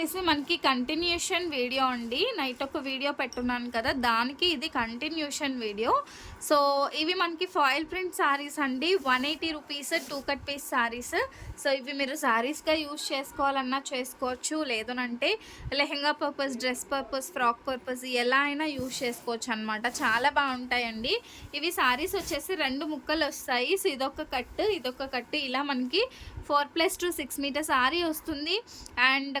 వచ్చేసి మనకి continuation video అండి. నైట్ ఒక వీడియో పెట్టున్నాను కదా దానికి ఇది కంటిన్యూషన్ వీడియో సో ఇవి మనకి ఫాయిల్ ప్రింట్ శారీస్ అండి. One eighty rupees two cut piece sarees so ఇవి మీరు శారీస్గా యూజ్ చేసుకోవాలన్నా చేసుకోవచ్చు. లేదనంటే lehenga purpose dress purpose frock purpose ఎలా అయినా యూజ్ చేసుకోవచ్చు అనమాట చాలా బాగుంటాయండి. ఇవి శారీస్ వచ్చేసి రెండు ముక్కలు వస్తాయి. సో ఇదొక కట్ ఇదొక కట్ ఇలా మనకి four plus two six meter sari వస్తుంది. అండ్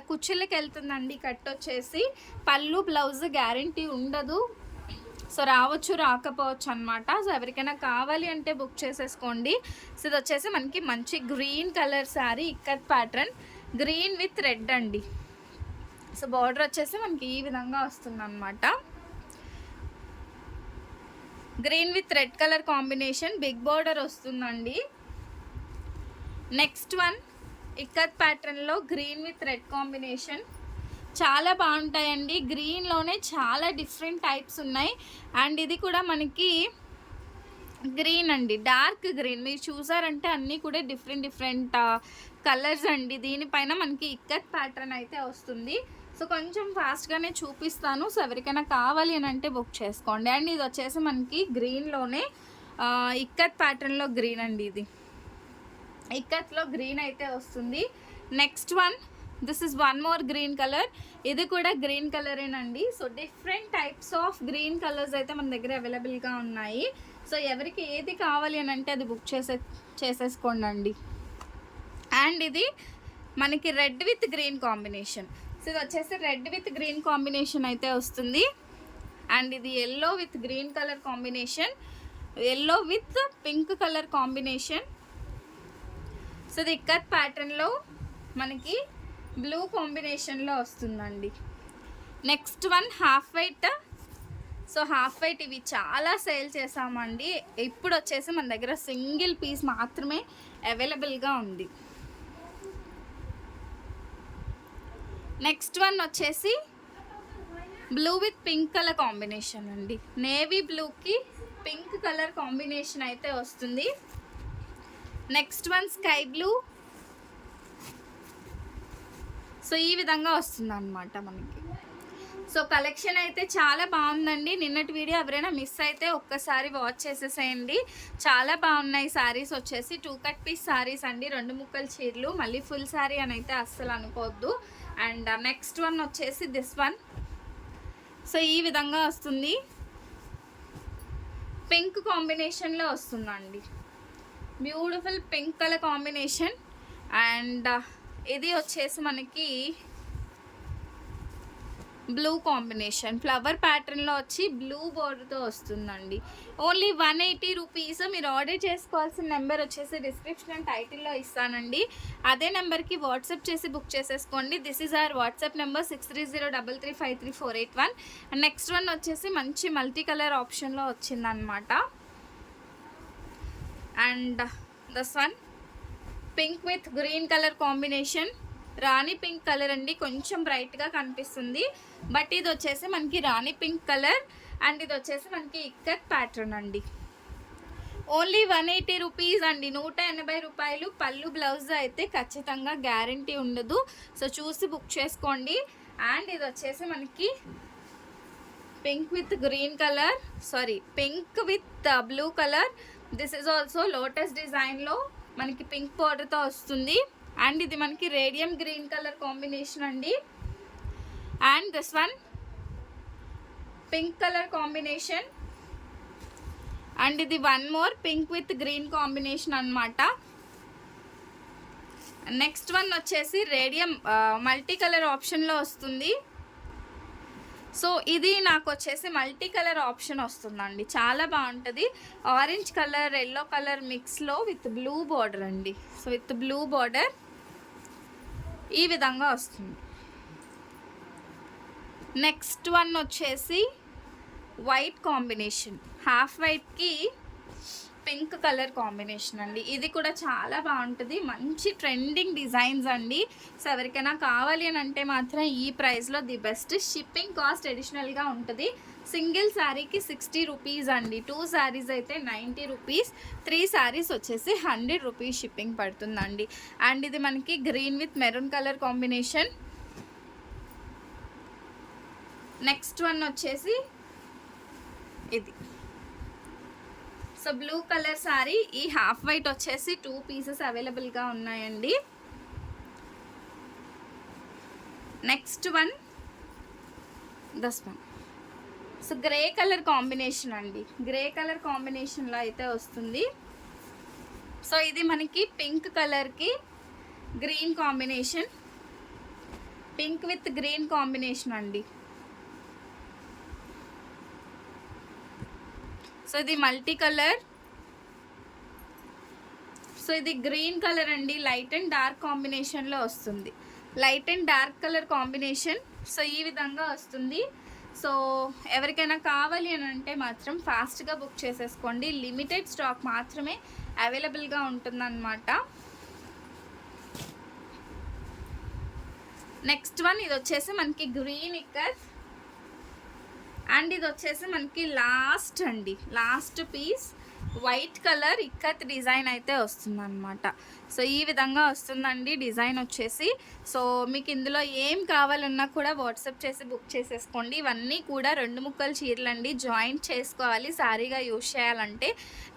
కుర్చీలకి వెళ్తుందండి కట్ వచ్చేసి. పళ్ళు బ్లౌజ్ గ్యారంటీ ఉండదు. సో రావచ్చు రాకపోవచ్చు అనమాట సో ఎవరికైనా కావాలి అంటే బుక్ చేసేసుకోండి. సో ఇది వచ్చేసి మనకి మంచి green colour sari ikat pattern. Green with red అండి. సో బార్డర్ వచ్చేసి మనకి ఈ విధంగా వస్తుంది అనమాట green with red colour combination. Big border వస్తుందండి. నెక్స్ట్ వన్ ఇక్కత్ ప్యాటర్న్లో గ్రీన్ విత్ రెడ్ కాంబినేషన్. చాలా బాగుంటాయండి. గ్రీన్లోనే చాలా డిఫరెంట్ టైప్స్ ఉన్నాయి. అండ్ ఇది కూడా మనకి గ్రీన్ అండి. Dark green. మీరు చూసారంటే అన్నీ కూడా డిఫరెంట్ డిఫరెంట్ కలర్స్ అండి. దీనిపైన మనకి ఇక్కత్ ప్యాటర్న్ అయితే వస్తుంది. సో కొంచెం ఫాస్ట్గానే చూపిస్తాను. సో ఎవరికైనా కావాలి అని అంటే బుక్ చేసుకోండి. అండ్ ఇది వచ్చేసి మనకి గ్రీన్లోనే ఇక్కత్ ప్యాటర్న్లో గ్రీన్ అండి ఇది. ఇక్కత్లో గ్రీన్ అయితే వస్తుంది. Next one this is one more green colour ఇది కూడా green కలరేనండి so different types of green colours అయితే మన దగ్గర అవైలబుల్గా ఉన్నాయి. సో ఎవరికి ఏది కావాలి అని అంటే అది బుక్ చేసే చేసేసుకోండి అండి అండ్ ఇది మనకి red with green combination so ఇది వచ్చేసి రెడ్ విత్ గ్రీన్ కాంబినేషన్ అయితే వస్తుంది. అండ్ ఇది yellow with green colour combination yellow with pink colour combination so ఇది ఇక్కత్ ప్యాటర్న్లో మనకి బ్లూ కాంబినేషన్లో వస్తుందండి. Next one half white so half white ఇవి చాలా సేల్ చేసామండి. ఇప్పుడు వచ్చేసి మన దగ్గర సింగిల్ పీస్ మాత్రమే అవైలబుల్గా ఉంది. నెక్స్ట్ వన్ వచ్చేసి blue with pink colour combination అండి. నేవీ బ్లూకి పింక్ కలర్ కాంబినేషన్ అయితే వస్తుంది. Next one sky blue. So ఈ విధంగా వస్తుంది అనమాట మనకి. సో కలెక్షన్ అయితే చాలా బాగుందండి. నిన్నటి వీడియో ఎవరైనా మిస్ అయితే ఒక్కసారి వాచ్ చేసేసేయండి. చాలా బాగున్నాయి శారీస్ వచ్చేసి. టూ కట్ పీస్ శారీస్ అండి. రెండు ముక్కల చీరలు. మళ్ళీ ఫుల్ శారీ అని అయితే అస్సలు అనుకోవద్దు. అండ్ నెక్స్ట్ వన్ వచ్చేసి దిస్ వన్. సో ఈ విధంగా వస్తుంది. పింక్ కాంబినేషన్లో వస్తుందండి. Beautiful pink colour combination and uh, ఇది వచ్చేసి మనకి బ్లూ కాంబినేషన్. ఫ్లవర్ ప్యాటర్న్లో వచ్చి బ్లూ బోర్డర్తో వస్తుందండి. Only one eighty rupees. మీరు ఆర్డర్ చేసుకోవాల్సిన నెంబర్ వచ్చేసి డిస్క్రిప్షన్ అండ్ టైటిల్లో ఇస్తానండి. అదే నెంబర్కి వాట్సాప్ చేసి బుక్ చేసేసుకోండి. This is our WhatsApp number six three zero double three five three four eight one. And next one వచ్చేసి మంచి మల్టీ కలర్ ఆప్షన్లో వచ్చిందనమాట and this one pink with green colour combination. Rani pink colour అండి కొంచెం బ్రైట్గా కనిపిస్తుంది. But ఇది వచ్చేసి మనకి రాణి పింక్ కలర్ అండ్ ఇది వచ్చేసి మనకి ఇక్కత్ ప్యాటర్న్ అండి. ఓన్లీ వన్ ఎయిటీ రూపీస్ అండి. నూట ఎనభై రూపాయలు పళ్ళు బ్లౌజ్ అయితే ఖచ్చితంగా గ్యారంటీ ఉండదు. సో చూసి బుక్ చేసుకోండి. అండ్ ఇది వచ్చేసి మనకి pink with green colour sari pink with blue colour this is also lotus డిజైన్లో మనకి పింక్ పౌడర్తో వస్తుంది. అండ్ ఇది మనకి రేడియం గ్రీన్ కలర్ కాంబినేషన్ అండి. And this one pink colour combination and ఇది one more pink with green combination అనమాట next one వచ్చేసి రేడియం మల్టీ కలర్ ఆప్షన్లో వస్తుంది. సో ఇది నాకు వచ్చేసి మల్టీ కలర్ ఆప్షన్ వస్తుందండి. చాలా బాగుంటుంది. ఆరెంజ్ కలర్ ఎల్లో కలర్ మిక్స్లో విత్ బ్లూ బార్డర్ అండి. సో విత్ బ్లూ బార్డర్ ఈ విధంగా వస్తుంది. నెక్స్ట్ వన్ వచ్చేసి వైట్ కాంబినేషన్ హాఫ్ వైట్కి పింక్ కలర్ కాంబినేషన్ అండి. ఇది కూడా చాలా బాగుంటుంది. మంచి ట్రెండింగ్ డిజైన్స్ అండి. సో ఎవరికైనా కావాలి అని అంటే మాత్రం ఈ ప్రైస్లో ది బెస్ట్. షిప్పింగ్ కాస్ట్ అడిషనల్గా ఉంటుంది. సింగిల్ శారీకి సిక్స్టీ రూపీస్ అండి. టూ శారీస్ అయితే నైంటీ రూపీస్. త్రీ శారీస్ వచ్చేసి హండ్రెడ్ రూపీస్ షిప్పింగ్ పడుతుందండి. అండ్ ఇది మనకి green with maroon colour combination. Next one వచ్చేసి ఇది. సో బ్లూ కలర్ సారీ ఈ హాఫ్ వైట్ వచ్చేసి టూ పీసెస్ అవైలబుల్గా ఉన్నాయండి. Next one this one so grey colour combination అండి. గ్రే కలర్ కాంబినేషన్లో అయితే వస్తుంది. సో ఇది మనకి పింక్ కలర్కి green combination. Pink with green combination అండి. సో ఇది మల్టీ కలర్. సో ఇది గ్రీన్ కలర్ అండి. లైట్ అండ్ డార్క్ కాంబినేషన్లో వస్తుంది. Light and dark colour combination. So ఈ విధంగా వస్తుంది. సో ఎవరికైనా కావాలి అని అంటే మాత్రం ఫాస్ట్గా బుక్ చేసేసుకోండి. లిమిటెడ్ స్టాక్ మాత్రమే అవైలబుల్గా ఉంటుందన్నమాట. నెక్స్ట్ వన్ ఇది వచ్చేసి మనకి గ్రీన్ ఇక్కత్ అండ్ ఇది వచ్చేసి మనకి లాస్ట్ అండి. Last piece white colour ikat design అయితే వస్తుంది అనమాట సో ఈ విధంగా వస్తుందండి డిజైన్ వచ్చేసి. సో మీకు ఇందులో ఏం కావాలన్నా కూడా వాట్సాప్ చేసి బుక్ చేసేసుకోండి. ఇవన్నీ కూడా రెండు ముక్కలు చీరలండి. జాయింట్ చేసుకోవాలి. సారీగా యూజ్ చేయాలంటే.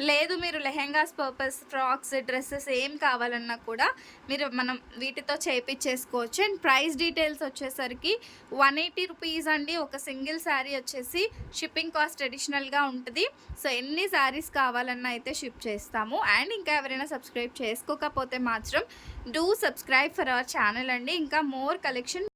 లేదు మీరు లెహెంగాస్ పర్పస్ ఫ్రాక్స్ డ్రెస్సెస్ ఏం కావాలన్నా కూడా మీరు మనం వీటితో చేపించేసుకోవచ్చు అండ్ ప్రైస్ డీటెయిల్స్ వచ్చేసరికి వన్ ఎయిటీ రూపీస్ అండి. ఒక సింగిల్ శారీ వచ్చేసి షిప్పింగ్ కాస్ట్ అడిషనల్గా ఉంటుంది. సో ఎన్ని శారీస్ కావాలన్నా అయితే షిప్ చేస్తాము. అండ్ ఇంకా ఎవరైనా సబ్స్క్రైబ్ చేసుకోకపోతే మాత్రం do subscribe for our channel అండి. ఇంకా మోర్ కలెక్షన్